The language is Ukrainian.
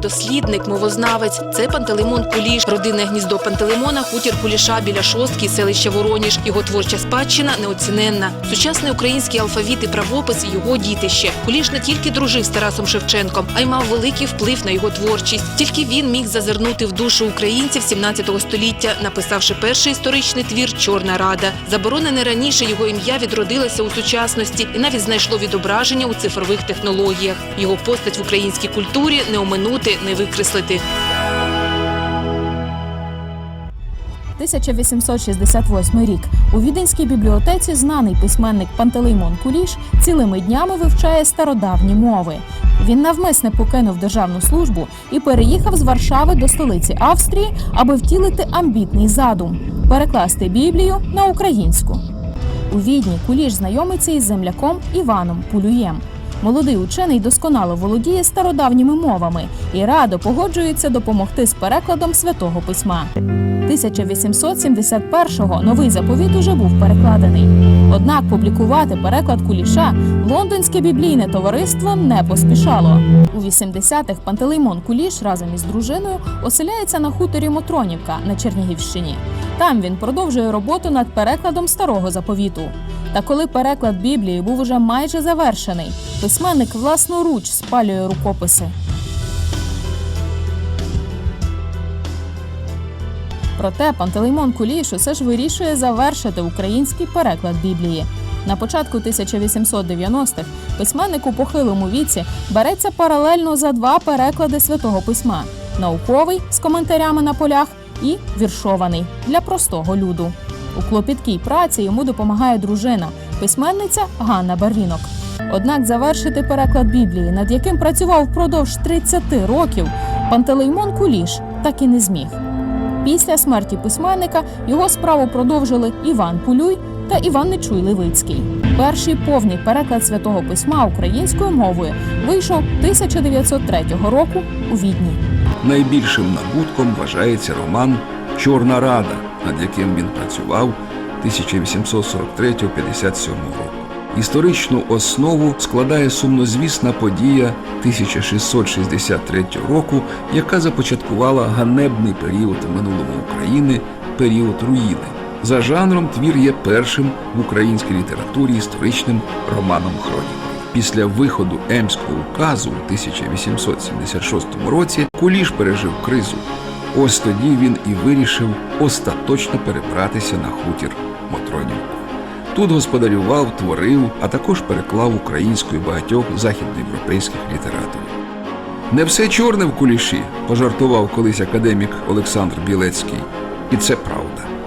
дослідник, мовознавець. Це Пантелеймон Куліш, родинне гніздо Пантелеймона, хутір Куліша біля шостки, селища Вороніж. Його творча спадщина неоціненна. Сучасний український алфавіт і правопис його дітище. Куліш не тільки дружив з Тарасом Шевченком, а й мав великий вплив на його творчість. Тільки він міг зазирнути в душу українців 17 століття, написавши перший історичний твір Чорна Рада. Заборонене раніше його ім'я відродилося у сучасності і навіть знайшло відображення у цифрових технологіях. Його постать в українській культурі не оминути, не викреслити. 1868 рік у віденській бібліотеці знаний письменник Пантелеймон Куліш цілими днями вивчає стародавні мови. Він навмисне покинув державну службу і переїхав з Варшави до столиці Австрії, аби втілити амбітний задум перекласти Біблію на українську. У Відні Куліш знайомиться із земляком Іваном Пулюєм. Молодий учений досконало володіє стародавніми мовами і радо погоджується допомогти з перекладом святого письма. 1871-го новий заповіт уже був перекладений. Однак публікувати переклад куліша лондонське біблійне товариство не поспішало. У 80-х Пантелеймон Куліш разом із дружиною оселяється на хуторі Мотронівка на Чернігівщині. Там він продовжує роботу над перекладом старого заповіту. Та коли переклад Біблії був уже майже завершений, письменник власноруч спалює рукописи. Проте Пантелеймон Куліш усе ж вирішує завершити український переклад Біблії. На початку 1890-х письменник у похилому віці береться паралельно за два переклади святого письма: науковий з коментарями на полях і віршований для простого люду. У клопіткій праці йому допомагає дружина, письменниця Ганна Барвінок. Однак завершити переклад Біблії, над яким працював впродовж 30 років, Пантелеймон Куліш так і не зміг. Після смерті письменника його справу продовжили Іван Пулюй та Іван Нечуй Левицький. Перший повний переклад святого письма українською мовою вийшов 1903 року у Відні. Найбільшим набутком вважається роман Чорна Рада, над яким він працював 1843-57 року. Історичну основу складає сумнозвісна подія 1663 року, яка започаткувала ганебний період минулого України, період руїни. За жанром твір є першим в українській літературі історичним романом хронікою. Після виходу Емського указу у 1876 році Куліш пережив кризу. Ось тоді він і вирішив остаточно перебратися на хутір Мотронівку. Тут господарював, творив, а також переклав українською багатьох західноєвропейських літераторів. Не все чорне в куліші, пожартував колись академік Олександр Білецький. І це правда.